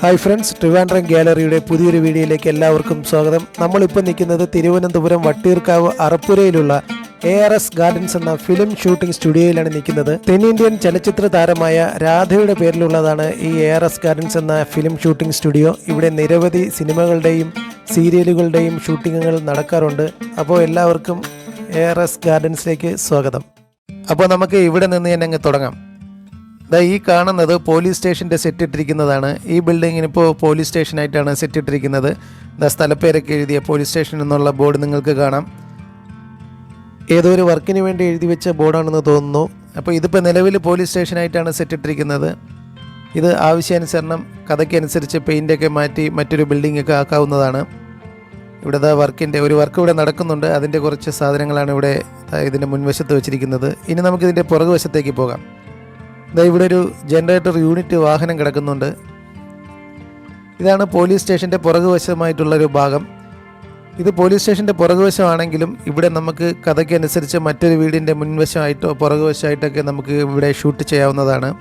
Hi friends Trivandrum ഗാലറിയുടെ പുതിയൊരു വീഡിയോയിലേക്ക് എല്ലാവർക്കും സ്വാഗതം. നമ്മളിപ്പോൾ നിൽക്കുന്നത് തിരുവനന്തപുരം വട്ടിയൂർക്കാവ് അറപ്പുരയിലുള്ള എ ആർ എസ് ഗാർഡൻസ് എന്ന ഫിലിം ഷൂട്ടിംഗ് സ്റ്റുഡിയോയിലാണ് നിൽക്കുന്നത്. തെന്നിന്ത്യൻ ചലച്ചിത്ര താരമായ രാധയുടെ പേരിലുള്ളതാണ് ഈ എ ആർ എസ് ഗാർഡൻസ് എന്ന ഫിലിം ഷൂട്ടിംഗ് സ്റ്റുഡിയോ ഇവിടെ നിരവധി സിനിമകളുടെയും സീരിയലുകളുടെയും ഷൂട്ടിങ്ങുകൾ നടക്കാറുണ്ട്. അപ്പോൾ എല്ലാവർക്കും എ ആർ എസ് ഗാർഡൻസിലേക്ക് സ്വാഗതം. അപ്പോൾ നമുക്ക് ഇവിടെ നിന്ന് തന്നെ അങ്ങ് തുടങ്ങാം. ദാ ഈ കാണുന്നത് പോലീസ് സ്റ്റേഷന്റെ സെറ്റ് ഇട്ടിരിക്കുന്നതാണ് ഈ ബിൽഡിങ്ങിന് ഇപ്പോൾ പോലീസ് സ്റ്റേഷനായിട്ടാണ് സെറ്റ് ഇട്ടിരിക്കുന്നത് ദാ സ്ഥലപ്പേരൊക്കെ എഴുതിയ പോലീസ് സ്റ്റേഷൻ എന്നുള്ള ബോർഡ് നിങ്ങൾക്ക് കാണാം. ഏതോ ഒരു വർക്കിന് വേണ്ടി എഴുതി വെച്ച ബോർഡാണെന്ന് തോന്നുന്നു. അപ്പോൾ ഇതിപ്പോൾ നിലവിൽ പോലീസ് സ്റ്റേഷനായിട്ടാണ് സെറ്റ് ഇട്ടിരിക്കുന്നത് ഇത് ആവശ്യാനുസരണം കഥയ്ക്കനുസരിച്ച് പെയിന്റൊക്കെ മാറ്റി മറ്റൊരു ബിൽഡിംഗ് ഒക്കെ ആക്കാവുന്നതാണ്. ഇവിടെ വർക്കിന്റെ ഒരു വർക്ക് ഇവിടെ നടക്കുന്നുണ്ട്. അതിന്റെ കുറച്ച് സാധനങ്ങളാണ് ഇവിടെ ഇതിന്റെ മുൻവശത്ത് വെച്ചിരിക്കുന്നത്. ഇനി നമുക്കിതിന്റെ പുറകുവശത്തേക്ക് പോകാം. ഇവിടെ ഒരു ജനറേറ്റർ യൂണിറ്റ് വാഹനം കിടക്കുന്നുണ്ട്. ഇതാണ് പോലീസ് സ്റ്റേഷന്റെ പുറകുവശമായിട്ടുള്ളൊരു ഭാഗം. ഇത് പോലീസ് സ്റ്റേഷന്റെ പുറകുവശമാണെങ്കിലും ഇവിടെ നമുക്ക് കഥയ്ക്കനുസരിച്ച് മറ്റൊരു വീടിന്റെ മുൻവശമായിട്ടോ പുറകുവശമായിട്ടൊക്കെ നമുക്ക് ഇവിടെ ഷൂട്ട് ചെയ്യാവുന്നതാണ്.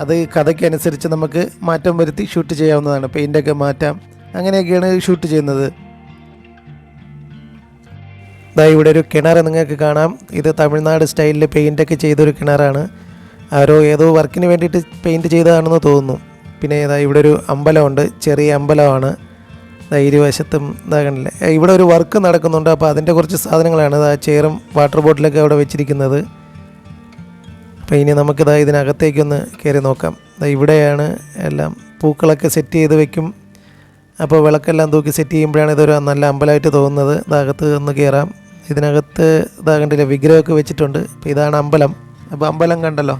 അത് കഥയ്ക്കനുസരിച്ച് നമുക്ക് മാറ്റം വരുത്തി ഷൂട്ട് ചെയ്യാവുന്നതാണ്. പെയിന്റൊക്കെ മാറ്റാം അങ്ങനെയൊക്കെയാണ് ഷൂട്ട് ചെയ്യുന്നത്. ഇവിടെ ഒരു കിണർ നിങ്ങൾക്ക് കാണാം. ഇത് തമിഴ്നാട് സ്റ്റൈലിൽ പെയിന്റൊക്കെ ചെയ്തൊരു കിണറാണ്. ആരോ ഏതോ വർക്കിന് വേണ്ടിയിട്ട് പെയിന്റ് ചെയ്തതാണെന്ന് തോന്നുന്നു. പിന്നെ ഏതാ ഇവിടെ ഒരു അമ്പലമുണ്ട്. ചെറിയ അമ്പലമാണ്. ഇരുവശത്തും ഇതാ കണ്ടില്ലേ? ഇവിടെ ഒരു വർക്ക് നടക്കുന്നുണ്ട്. അപ്പോൾ അതിന്റെ കുറച്ച് സാധനങ്ങളാണ് ഇതാ ചെയറും വാട്ടർ ബോട്ടിലൊക്കെ അവിടെ വെച്ചിരിക്കുന്നത്. അപ്പോൾ ഇനി നമുക്കിതാ ഇതിനകത്തേക്കൊന്ന് കയറി നോക്കാം. ഇവിടെയാണ് എല്ലാം പൂക്കളൊക്കെ സെറ്റ് ചെയ്ത് വെക്കും. അപ്പോൾ വിളക്കെല്ലാം തൂക്കി സെറ്റ് ചെയ്യുമ്പോഴാണ് ഇതൊരു നല്ല അമ്പലമായിട്ട് തോന്നുന്നത്. ഇതകത്ത് ഒന്ന് കയറാം. ഇതിനകത്ത് ഇതാകണ്ടില്ല വിഗ്രഹമൊക്കെ വെച്ചിട്ടുണ്ട്. അപ്പോൾ ഇതാണ് അമ്പലം. അപ്പോൾ അമ്പലം കണ്ടല്ലോ?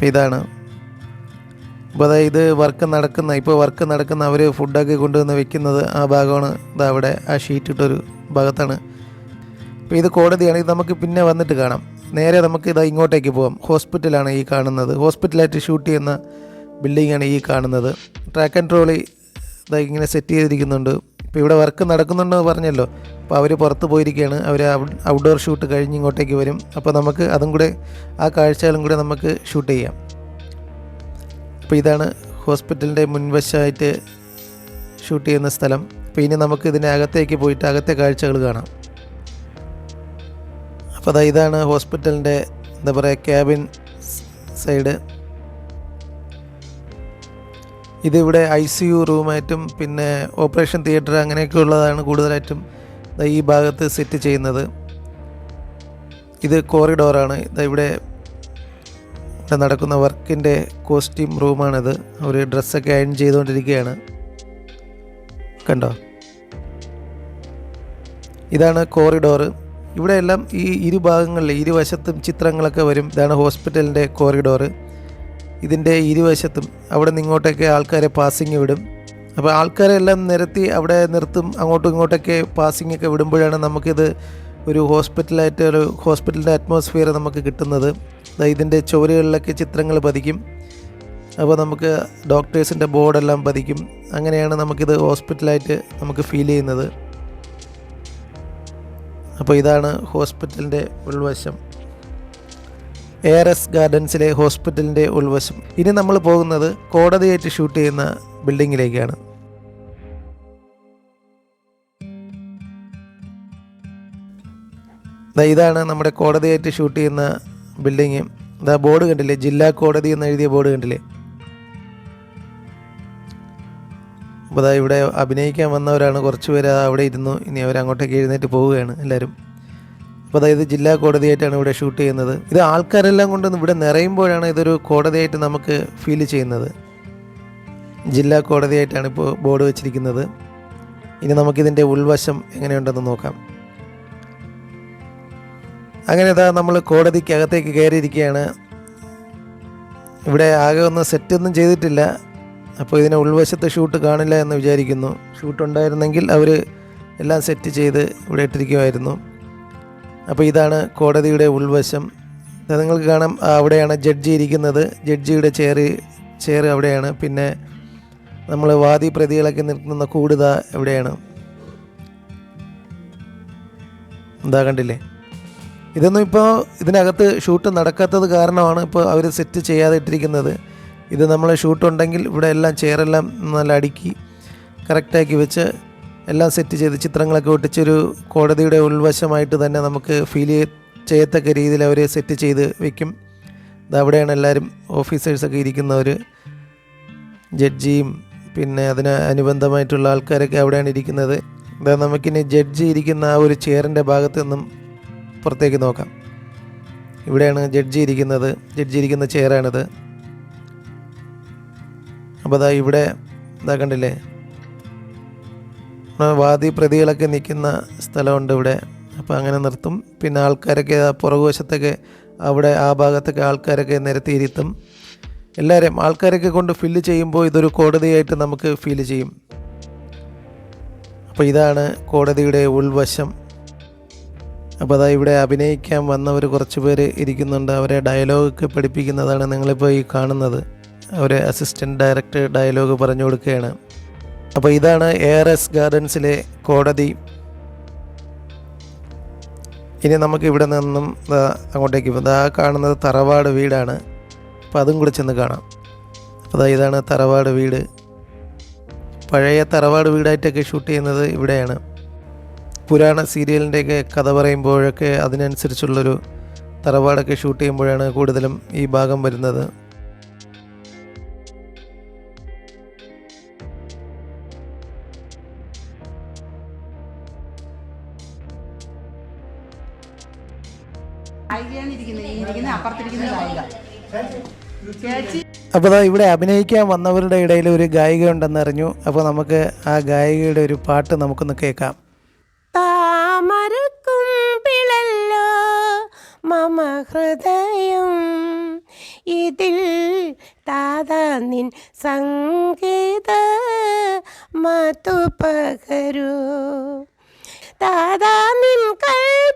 അപ്പോൾ ഇതാണ് അപ്പോൾ അതായത് ഇത് വർക്ക് നടക്കുന്ന ഇപ്പോൾ വർക്ക് നടക്കുന്ന അവർ ഫുഡൊക്കെ കൊണ്ടുവന്ന് വെക്കുന്നത് ആ ഭാഗമാണ്. ഇതാ അവിടെ ആ ഷീറ്റ് ഇട്ടൊരു ഭാഗത്താണ്. അപ്പോൾ ഇത് കോടതിയാണ് ഇത് നമുക്ക് പിന്നെ വന്നിട്ട് കാണാം. നേരെ നമുക്ക് ഇതാ ഇങ്ങോട്ടേക്ക് പോകാം ഹോസ്പിറ്റലാണ് ഈ കാണുന്നത്. ഹോസ്പിറ്റലായിട്ട് ഷൂട്ട് ചെയ്യുന്ന ബിൽഡിങ്ങാണ് ഈ കാണുന്നത്. ട്രാക്ക് ആൻഡ് ട്രോളി ഇതാ ഇങ്ങനെ സെറ്റ് ചെയ്തിരിക്കുന്നുണ്ട്. ഇപ്പോൾ ഇവിടെ വർക്ക് നടക്കുന്നുണ്ടെന്ന് പറഞ്ഞല്ലോ. അപ്പോൾ അവർ പുറത്ത് പോയിരിക്കുകയാണ്. അവർ ഔട്ട്ഡോർ ഷൂട്ട് കഴിഞ്ഞ് ഇങ്ങോട്ടേക്ക് വരും. അപ്പോൾ നമുക്ക് അതും കൂടെ ആ കാഴ്ചകളും കൂടെ നമുക്ക് ഷൂട്ട് ചെയ്യാം. അപ്പോൾ ഇതാണ് ഹോസ്പിറ്റലിന്റെ മുൻവശമായിട്ട് ഷൂട്ട് ചെയ്യുന്ന സ്ഥലം. അപ്പോൾ ഇനി നമുക്ക് ഇതിന്റെ അകത്തേക്ക് പോയിട്ട് അകത്തെ കാഴ്ചകൾ കാണാം. അപ്പോൾ അതാ ഇതാണ് ഹോസ്പിറ്റലിന്റെ എന്താ പറയുക ക്യാബിൻ സൈഡ് ഇതിവിടെ ഐ സി യു റൂമായിട്ടും പിന്നെ ഓപ്പറേഷൻ തിയേറ്റർ അങ്ങനെയൊക്കെ ഉള്ളതാണ് കൂടുതലായിട്ടും ഈ ഭാഗത്ത് സെറ്റ് ചെയ്യുന്നത്. ഇത് കോറിഡോറാണ്. ഇവിടെ ഇവിടെ നടക്കുന്ന വർക്കിന്റെ കോസ്റ്റ്യൂം റൂമാണിത്. അവർ ഡ്രസ്സൊക്കെ അയൺ ചെയ്തുകൊണ്ടിരിക്കുകയാണ്. കണ്ടോ? ഇതാണ് കോറിഡോറ്. ഇവിടെ എല്ലാം ഈ ഇരുഭാഗങ്ങളിൽ ഇരുവശത്തും ചിത്രങ്ങളൊക്കെ വരും. ഇതാണ് ഹോസ്പിറ്റലിന്റെ കോറിഡോറ്. ഇതിന്റെ ഇരുവശത്തും അവിടെ നിന്ന് ഇങ്ങോട്ടൊക്കെ ആൾക്കാരെ പാസിങ് വിടും. അപ്പോൾ ആൾക്കാരെ എല്ലാം നിരത്തി അവിടെ നിർത്തും അങ്ങോട്ടും ഇങ്ങോട്ടൊക്കെ പാസിംഗ് ഒക്കെ വിടുമ്പോഴാണ് നമുക്കിത് ഒരു ഹോസ്പിറ്റലായിട്ട് ഒരു ഹോസ്പിറ്റലിന്റെ അറ്റ്മോസ്ഫിയർ നമുക്ക് കിട്ടുന്നത്. ഇതിന്റെ ചുവരുകളിലൊക്കെ ചിത്രങ്ങൾ പതിക്കും. അപ്പോൾ നമുക്ക് ഡോക്ടേഴ്സിന്റെ ബോർഡെല്ലാം പതിക്കും. അങ്ങനെയാണ് നമുക്കിത് ഹോസ്പിറ്റലായിട്ട് നമുക്ക് ഫീൽ ചെയ്യുന്നത്. അപ്പോൾ ഇതാണ് ഹോസ്പിറ്റലിന്റെ ഉൾവശം. എ ആർ എസ് ഗാർഡൻസിലെ ഹോസ്പിറ്റലിന്റെ ഉൾവശം. ഇനി നമ്മൾ പോകുന്നത് കോടതിയായിട്ട് ഷൂട്ട് ചെയ്യുന്ന ബിൽഡിങ്ങിലേക്കാണ്. ഇതാണ് നമ്മുടെ കോടതിയായിട്ട് ഷൂട്ട് ചെയ്യുന്ന ബിൽഡിങ്. ഇതാ ബോർഡ് കണ്ടില്ലേ? ജില്ലാ കോടതി എന്ന് എഴുതിയ ബോർഡ് കണ്ടില്ലേ? അപ്പോൾ അതാ ഇവിടെ അഭിനയിക്കാൻ വന്നവരാണ്. കുറച്ച് പേര് അവിടെ ഇരുന്നു. ഇനി അവർ അങ്ങോട്ടേക്ക് എഴുന്നേറ്റ് പോവുകയാണ് എല്ലാവരും. അപ്പോൾ അതായത് ജില്ലാ കോടതിയായിട്ടാണ് ഇവിടെ ഷൂട്ട് ചെയ്യുന്നത്. ഇത് ആൾക്കാരെല്ലാം കൊണ്ട് ഇവിടെ നിറയുമ്പോഴാണ് ഇതൊരു കോടതിയായിട്ട് നമുക്ക് ഫീൽ ചെയ്യുന്നത്. ജില്ലാ കോടതിയായിട്ടാണ് ഇപ്പോൾ ബോർഡ് വെച്ചിരിക്കുന്നത്. ഇനി നമുക്കിതിന്റെ ഉൾവശം എങ്ങനെയുണ്ടെന്ന് നോക്കാം. അങ്ങനെ ഇതാ നമ്മൾ കോടതിക്കകത്തേക്ക് കയറിയിരിക്കുകയാണ്. ഇവിടെ ആകെ ഒന്നും സെറ്റൊന്നും ചെയ്തിട്ടില്ല. അപ്പോൾ ഇതിനെ ഉൾവശത്ത് ഷൂട്ട് കാണില്ല എന്ന് വിചാരിക്കുന്നു. ഷൂട്ട് ഉണ്ടായിരുന്നെങ്കിൽ അവർ എല്ലാം സെറ്റ് ചെയ്ത് ഇവിടെ ഇട്ടിരിക്കുമായിരുന്നു. അപ്പോൾ ഇതാണ് കോടതിയുടെ ഉൾവശം. നിങ്ങൾക്ക് കാണാം അവിടെയാണ് ജഡ്ജി ഇരിക്കുന്നത്. ജഡ്ജിയുടെ ചെയർ ചെയർ അവിടെയാണ്. പിന്നെ നമ്മൾ വാദി പ്രതികളൊക്കെ നിൽക്കുന്ന കൂടുത എവിടെയാണ് എന്താ കണ്ടില്ലേ? ഇതൊന്നും ഇപ്പോൾ ഇതിനകത്ത് ഷൂട്ട് നടക്കാത്തത് കാരണമാണ് ഇപ്പോൾ അവർ സെറ്റ് ചെയ്യാതെ ഇട്ടിരിക്കുന്നത്. ഇത് നമ്മൾ ഷൂട്ടുണ്ടെങ്കിൽ ഇവിടെ എല്ലാം ചെയറെല്ലാം നല്ല അടുക്കി കറക്റ്റാക്കി വെച്ച് എല്ലാം സെറ്റ് ചെയ്ത് ചിത്രങ്ങളൊക്കെ ഒട്ടിച്ചൊരു കോടതിയുടെ ഉൾവശമായിട്ട് തന്നെ നമുക്ക് ഫീൽ ചെയ്യത്തക്ക രീതിയിൽ അവർ സെറ്റ് ചെയ്ത് വെക്കും. അവിടെയാണ് എല്ലാവരും ഓഫീസേഴ്സൊക്കെ ഇരിക്കുന്നവർ ജഡ്ജിയും പിന്നെ അതിന് അനുബന്ധമായിട്ടുള്ള ആൾക്കാരൊക്കെ അവിടെയാണ് ഇരിക്കുന്നത്. ഇതാ നമുക്കിനി ജഡ്ജി ഇരിക്കുന്ന ആ ഒരു ചെയറിന്റെ ഭാഗത്ത് നിന്നും പുറത്തേക്ക് നോക്കാം. ഇവിടെയാണ് ജഡ്ജി ഇരിക്കുന്നത്. ജഡ്ജി ഇരിക്കുന്ന ചെയറാണിത്. അപ്പോൾ അതാ ഇവിടെ ഇതാ കണ്ടില്ലേ? വാദി പ്രതികളൊക്കെ നിൽക്കുന്ന സ്ഥലമുണ്ട് ഇവിടെ. അപ്പോൾ അങ്ങനെ നിർത്തും. പിന്നെ ആൾക്കാരൊക്കെ പുറകുവശത്തൊക്കെ അവിടെ ആ ഭാഗത്തൊക്കെ ആൾക്കാരൊക്കെ നിരത്തിയിരുത്തും എല്ലാവരെയും ആൾക്കാരൊക്കെ കൊണ്ട് ഫില്ല് ചെയ്യുമ്പോൾ ഇതൊരു കോടതിയായിട്ട് നമുക്ക് ഫീൽ ചെയ്യും. അപ്പോൾ ഇതാണ് കോടതിയുടെ ഉൾവശം. അപ്പോൾ അതാ ഇവിടെ അഭിനയിക്കാൻ വന്നവർ കുറച്ച് പേര് ഇരിക്കുന്നുണ്ട്. അവരെ ഡയലോഗൊക്കെ പഠിപ്പിക്കുന്നതാണ് നിങ്ങളിപ്പോൾ ഈ കാണുന്നത്. അവരെ അസിസ്റ്റന്റ് ഡയറക്ടർ ഡയലോഗ് പറഞ്ഞു കൊടുക്കുകയാണ്. അപ്പോൾ ഇതാണ് എ ആർ എസ് ഗാർഡൻസിലെ കോടതി. ഇനി നമുക്ക് ഇവിടെ നിന്നും അങ്ങോട്ടേക്ക് ആ കാണുന്നത് തറവാട് വീടാണ്. അപ്പോൾ അതും കൂടി ചെന്ന് കാണാം. അപ്പോൾ ഇതാണ് തറവാട് വീട്. പഴയ തറവാട് വീടായിട്ടൊക്കെ ഷൂട്ട് ചെയ്യുന്നത് ഇവിടെയാണ്. പുരാണ സീരിയലിന്റെയൊക്കെ കഥ പറയുമ്പോഴൊക്കെ അതിനനുസരിച്ചുള്ളൊരു തറവാടൊക്കെ ഷൂട്ട് ചെയ്യുമ്പോഴാണ് കൂടുതലും ഈ ഭാഗം വരുന്നത്. അപ്പോൾ ഇവിടെ അഭിനയിക്കാൻ വന്നവരുടെ ഇടയിൽ ഒരു ഗായിക ഉണ്ടെന്ന് അറിഞ്ഞു. അപ്പോൾ നമുക്ക് ആ ഗായികയുടെ ഒരു പാട്ട് നമുക്കൊന്ന് കേൾക്കാം. താമരക്കുമ്പിളല്ലോ മമ ഹൃദയം. ഇതിൽ താതാ നിൻ സംഗീത മധു പകരൂ താതാ നിൻ കൽപ്പനയാൽ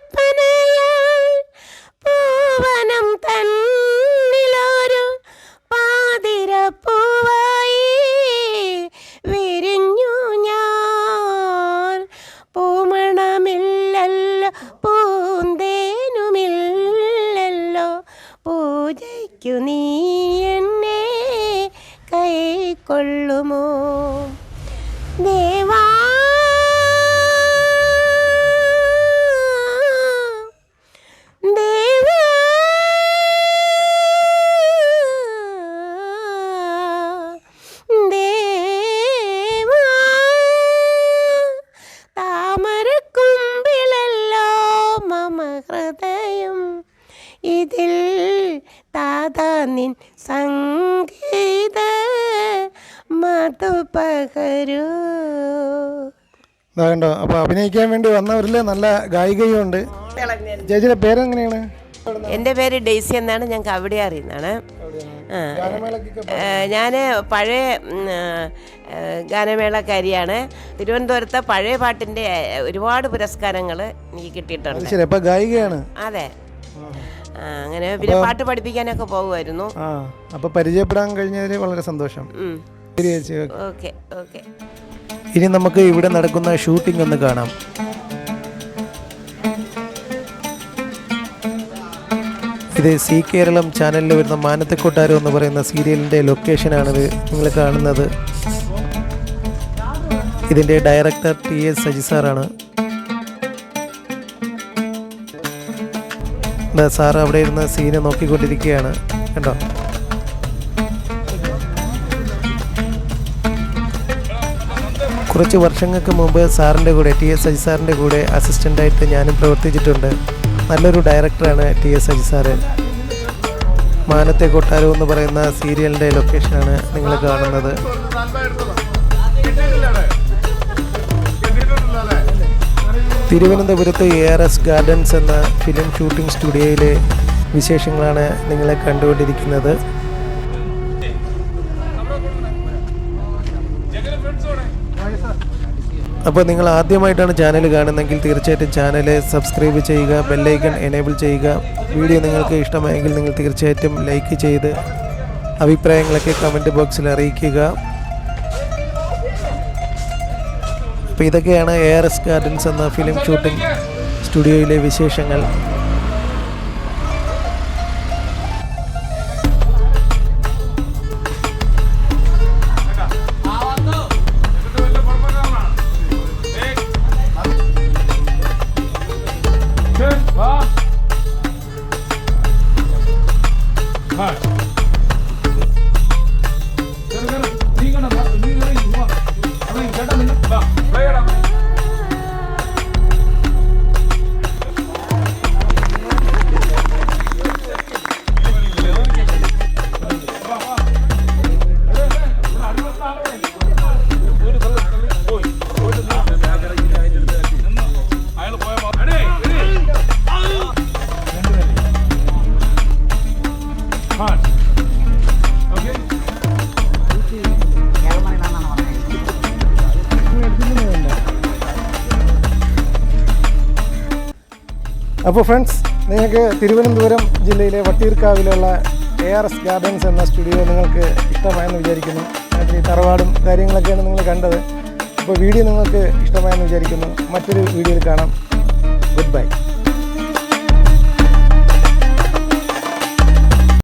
പകരൂ ഇതാ കണ്ടോ അപ്പോൾ അഭിനയിക്കാൻ വേണ്ടി വന്നവരിൽ നല്ല ഗായികയും ഉണ്ട് ചേച്ചിയുടെ പേരെങ്ങനെയാണ്? എന്റെ പേര് ഡെയ്സി എന്നാണ് ഞങ്ങൾക്ക് അവിടെ അറിയുന്നതാണ്. ഞാൻ പഴയ ഗാനമേളക്കാരിയാണ്. തിരുവനന്തപുരത്തെ പഴയ പാട്ടിന്റെ ഒരുപാട് പുരസ്കാരങ്ങൾ എനിക്ക് കിട്ടിയിട്ടുണ്ട്. ഗായികയാണ്? അതെ. അങ്ങനെ പിന്നെ പാട്ട് പഠിപ്പിക്കാനൊക്കെ പോകുമായിരുന്നു അപ്പൊ പരിചയപ്പെടാൻ കഴിഞ്ഞതിൽ വളരെ സന്തോഷം. ശരി ചേച്ചി ഓക്കെ. ഓക്കെ ഇനി നമുക്ക് ഇവിടെ നടക്കുന്ന ഷൂട്ടിംഗ് ഒന്ന് കാണാം. ഇത് സി കേരളം ചാനലിൽ വരുന്ന മാനത്തക്കൊട്ടാരം എന്ന് പറയുന്ന സീരിയലിന്റെ ലൊക്കേഷനാണിത്. നിങ്ങൾ കാണുന്നത്. ഇതിന്റെ ഡയറക്ടർ ടി എസ് സജി സാറാണ്. സാർ അവിടെ ഇരുന്ന് സീനെ നോക്കിക്കൊണ്ടിരിക്കുകയാണ്. കണ്ടോ? കുറച്ച് വർഷങ്ങൾക്ക് മുമ്പ് സാറിന്റെ കൂടെ ടി എസ് അജി സാറിന്റെ കൂടെ അസിസ്റ്റന്റായിട്ട് ഞാനും പ്രവർത്തിച്ചിട്ടുണ്ട്. നല്ലൊരു ഡയറക്ടറാണ് ടി എസ് അജി സാറ്. മാനത്തെ കൊട്ടാരം എന്ന് പറയുന്ന സീരിയലിന്റെ ലൊക്കേഷനാണ് നിങ്ങൾ കാണുന്നത്. തിരുവനന്തപുരത്ത് എ ആർ എസ് ഗാർഡൻസ് എന്ന ഫിലിം ഷൂട്ടിംഗ് സ്റ്റുഡിയോയിലെ വിശേഷങ്ങളാണ് നിങ്ങളെ കണ്ടുകൊണ്ടിരിക്കുന്നത്. അപ്പോൾ നിങ്ങൾ ആദ്യമായിട്ടാണ് ചാനൽ കാണുന്നതെങ്കിൽ തീർച്ചയായിട്ടും ചാനൽ സബ്സ്ക്രൈബ് ചെയ്യുക ബെല്ലൈക്കൺ എനേബിൾ ചെയ്യുക. വീഡിയോ നിങ്ങൾക്ക് ഇഷ്ടമായെങ്കിൽ നിങ്ങൾ തീർച്ചയായിട്ടും ലൈക്ക് ചെയ്ത് അഭിപ്രായങ്ങളൊക്കെ കമന്റ് ബോക്സിൽ അറിയിക്കുക. അപ്പോൾ ഇതൊക്കെയാണ് എ ആർ എസ് ഗാർഡൻസ് എന്ന ഫിലിം ഷൂട്ടിംഗ് സ്റ്റുഡിയോയിലെ വിശേഷങ്ങൾ. അപ്പോൾ ഫ്രണ്ട്സ് നിങ്ങൾക്ക് തിരുവനന്തപുരം ജില്ലയിലെ വട്ടിയൂർക്കാവിലുള്ള എ ആർ എസ് ഗാർഡൻസ് എന്ന സ്റ്റുഡിയോ നിങ്ങൾക്ക് ഇഷ്ടമായെന്ന് വിചാരിക്കുന്നു. അതിൽ തറവാടും കാര്യങ്ങളൊക്കെയാണ് നിങ്ങൾ കണ്ടത്. അപ്പോൾ വീഡിയോ നിങ്ങൾക്ക് ഇഷ്ടമായെന്ന് വിചാരിക്കുന്നു. മറ്റൊരു വീഡിയോയിൽ കാണാം. Good bye